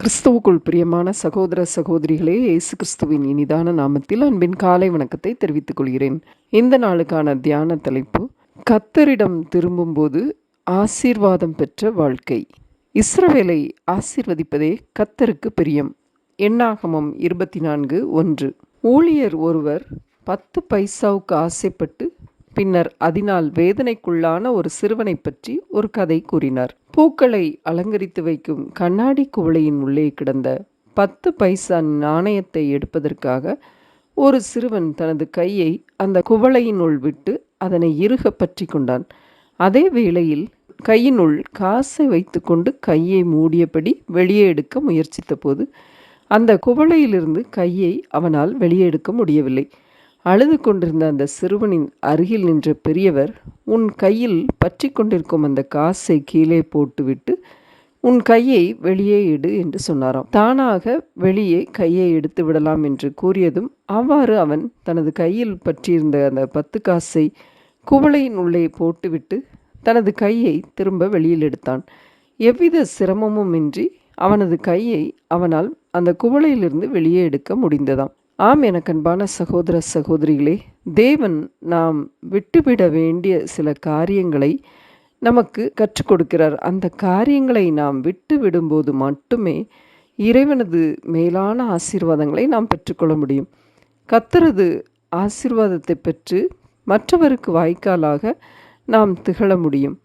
கிறிஸ்துவுக்குள் பிரியமான சகோதர சகோதரிகளே இயேசு கிறிஸ்துவின் இனிதான நாமத்தில் அன்பின் காலை வணக்கத்தை தெரிவித்துக் கொள்கிறேன். இந்த நாளுக்கான தியான தலைப்பு கத்தரிடம் திரும்பும்போது ஆசீர்வாதம் பெற்ற வாழ்க்கை. இஸ்ரவேலை ஆசீர்வதிப்பதே கத்தருக்கு பிரியம். எண்ணாகமம் இருபத்தி நான்கு ஒன்று. ஊழியர் ஒருவர் பத்து பைசாவுக்கு ஆசைப்பட்டு பின்னர் அதனால் வேதனைக்குள்ளான ஒரு சிறுவனை பற்றி ஒரு கதை கூறினார். பூக்களை அலங்கரித்து வைக்கும் கண்ணாடி குவளையின் உள்ளே கிடந்த பத்து பைசா நாணயத்தை எடுப்பதற்காக ஒரு சிறுவன் தனது கையை அந்த குவளையினுள் விட்டு அதனை இறுக பற்றி கொண்டான். அதே வேளையில் கையினுள் காசை வைத்துக்கொண்டு கையை மூடியபடி வெளியே எடுக்க முயற்சித்த போது அந்த குவளையிலிருந்து கையை அவனால் வெளியே எடுக்க முடியவில்லை. அழுது கொண்டிருந்த அந்த சிறுவனின் அருகில் நின்ற பெரியவர் உன் கையில் பற்றி கொண்டிருக்கும் அந்த காசை கீழே போட்டுவிட்டு உன் கையை வெளியே எடு என்று சொன்னாராம். தானாக வெளியே கையை எடுத்து விடலாம் என்று கூறியதும் அவ்வாறு அவன் தனது கையில் பற்றியிருந்த அந்த பத்து காசை குவளையின் உள்ளே போட்டுவிட்டு தனது கையை திரும்ப வெளியில் எடுத்தான். எவ்வித சிரமமும் இன்றி அவனது கையை அவனால் அந்த குவளையிலிருந்து வெளியே எடுக்க முடிந்ததாம். ஆம் எனக்கு அன்பான சகோதர சகோதரிகளே தேவன் நாம் விட்டுவிட வேண்டிய சில காரியங்களை நமக்கு கற்றுக் கொடுக்கிறார். அந்த காரியங்களை நாம் விட்டு விடும்போது மட்டுமே இறைவனது மேலான ஆசீர்வாதங்களை நாம் பெற்றுக்கொள்ள முடியும். கத்துறது ஆசீர்வாதத்தை பெற்று மற்றவருக்கு வாய்க்காலாக நாம் திகழ முடியும்.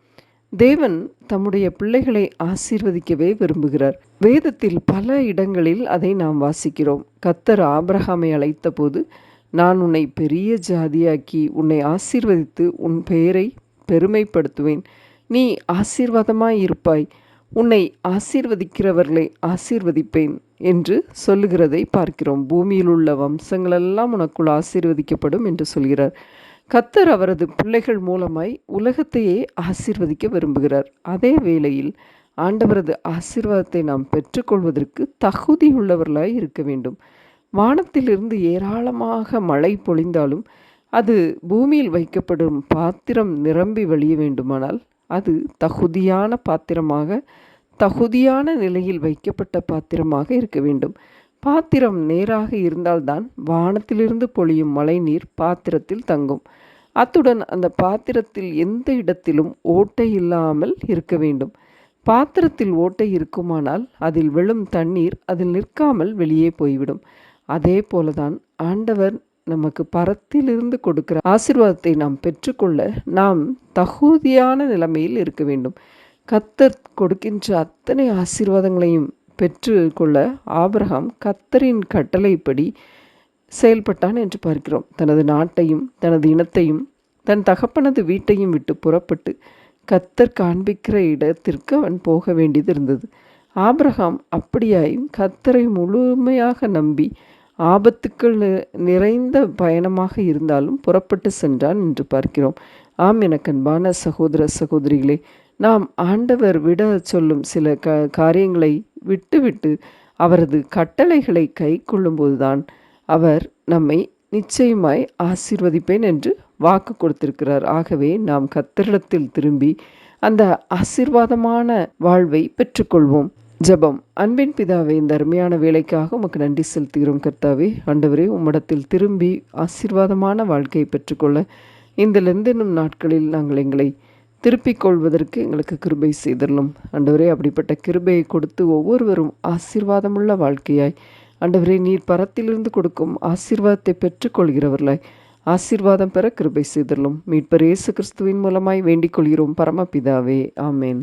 தேவன் தம்முடைய பிள்ளைகளை ஆசீர்வதிக்கவே விரும்புகிறார். வேதத்தில் பல இடங்களில் அதை நாம் வாசிக்கிறோம். கத்தர் ஆபிரகாமை அழைத்தபோது நான் உன்னை பெரிய ஜாதியாக்கி உன்னை ஆசீர்வதித்து உன் பெயரை பெருமைப்படுத்துவேன். நீ ஆசீர்வாதமாய் இருப்பாய். உன்னை ஆசீர்வதிக்கிறவர்களை ஆசீர்வதிப்பேன் என்று சொல்லுகிறதை பார்க்கிறோம். பூமியில் உள்ள வம்சங்களெல்லாம் உனக்குள் ஆசீர்வதிக்கப்படும் என்று சொல்கிறார். கத்தர் அவரது பிள்ளைகள் மூலமாய் உலகத்தையே ஆசீர்வதிக்க விரும்புகிறார். அதே வேளையில் ஆண்டவரது ஆசீர்வாதத்தை நாம் பெற்றுக்கொள்வதற்கு தகுதியுள்ளவர்களாய் இருக்க வேண்டும். வானத்திலிருந்து ஏராளமாக மழை பொழிந்தாலும் அது பூமியில் வைக்கப்படும் பாத்திரம் நிரம்பி வழிய வேண்டுமானால் அது தகுதியான பாத்திரமாக தகுதியான நிலையில் வைக்கப்பட்ட பாத்திரமாக இருக்க வேண்டும். பாத்திரம் நேராக இருந்தால்தான் வானத்திலிருந்து பொழியும் மழைநீர் பாத்திரத்தில் தங்கும். அத்துடன் அந்த பாத்திரத்தில் எந்த இடத்திலும் ஓட்டை இல்லாமல் இருக்க வேண்டும். பாத்திரத்தில் ஓட்டை இருக்குமானால் அதில் விழும் தண்ணீர் அதில் நிற்காமல் வெளியே போய்விடும். அதே போலதான் ஆண்டவர் நமக்கு பரத்திலிருந்து கொடுக்கிற ஆசிர்வாதத்தை நாம் பெற்றுக்கொள்ள நாம் தகுதியான நிலைமையில் இருக்க வேண்டும். கத்தர் கொடுக்கின்ற அத்தனை ஆசீர்வாதங்களையும் பெற்றுக்கொள்ள ஆபிரகாம் கத்தரின் கட்டளைப்படி செயல்பட்டான் என்று பார்க்கிறோம். தனது நாட்டையும் தனது இனத்தையும் தன் தகப்பனது வீட்டையும் விட்டு புறப்பட்டு கத்தர் காண்பிக்கிற இடத்திற்கு அவன் போக வேண்டியது இருந்தது. ஆபிரகாம் அப்படியாயும் கத்தரை முழுமையாக நம்பி ஆபத்துக்கள் நிறைந்த பயணமாக இருந்தாலும் புறப்பட்டு சென்றான் என்று பார்க்கிறோம். ஆம் எனக்கு அன்பான சகோதர சகோதரிகளே நாம் ஆண்டவர் விட சொல்லும் சில க காரியங்களை விட்டுவிட்டு அவரது கட்டளைகளை கை கொள்ளும்போதுதான் அவர் நம்மை நிச்சயமாய் ஆசீர்வதிப்பேன் என்று வாக்கு கொடுத்திருக்கிறார். ஆகவே நாம் கத்தரிடத்தில் திரும்பி அந்த ஆசீர்வாதமான வாழ்வை பெற்றுக்கொள்வோம். ஜபம். அன்பின் பிதாவே இந்த அருமையான வேலைக்காக உமக்கு நன்றி செலுத்துகிறோம் கர்த்தாவே. ஆண்டவரே உம்மிடத்தில் திரும்பி ஆசீர்வாதமான வாழ்க்கையை பெற்றுக்கொள்ள இந்த லெந்தெனும் நாட்களில் நாங்கள் எங்களை திருப்பிக் கொள்வதற்கு எங்களுக்கு கிருபை செய்தரலும் ஆண்டவரே அப்படிப்பட்ட கிருபையை கொடுத்து ஒவ்வொருவரும் ஆசீர்வாதமுள்ள வாழ்க்கையாய் ஆண்டவரே நீர் பரத்திலிருந்து கொடுக்கும் ஆசீர்வாதத்தை பெற்றுக்கொள்கிறவர்களாய் ஆசீர்வாதம் பெற கிருபை செய்தரலும் மீட்பர் இயேசு கிறிஸ்துவின் மூலமாய் வேண்டிக் கொள்கிறோம். பரமபிதாவே ஆமேன்.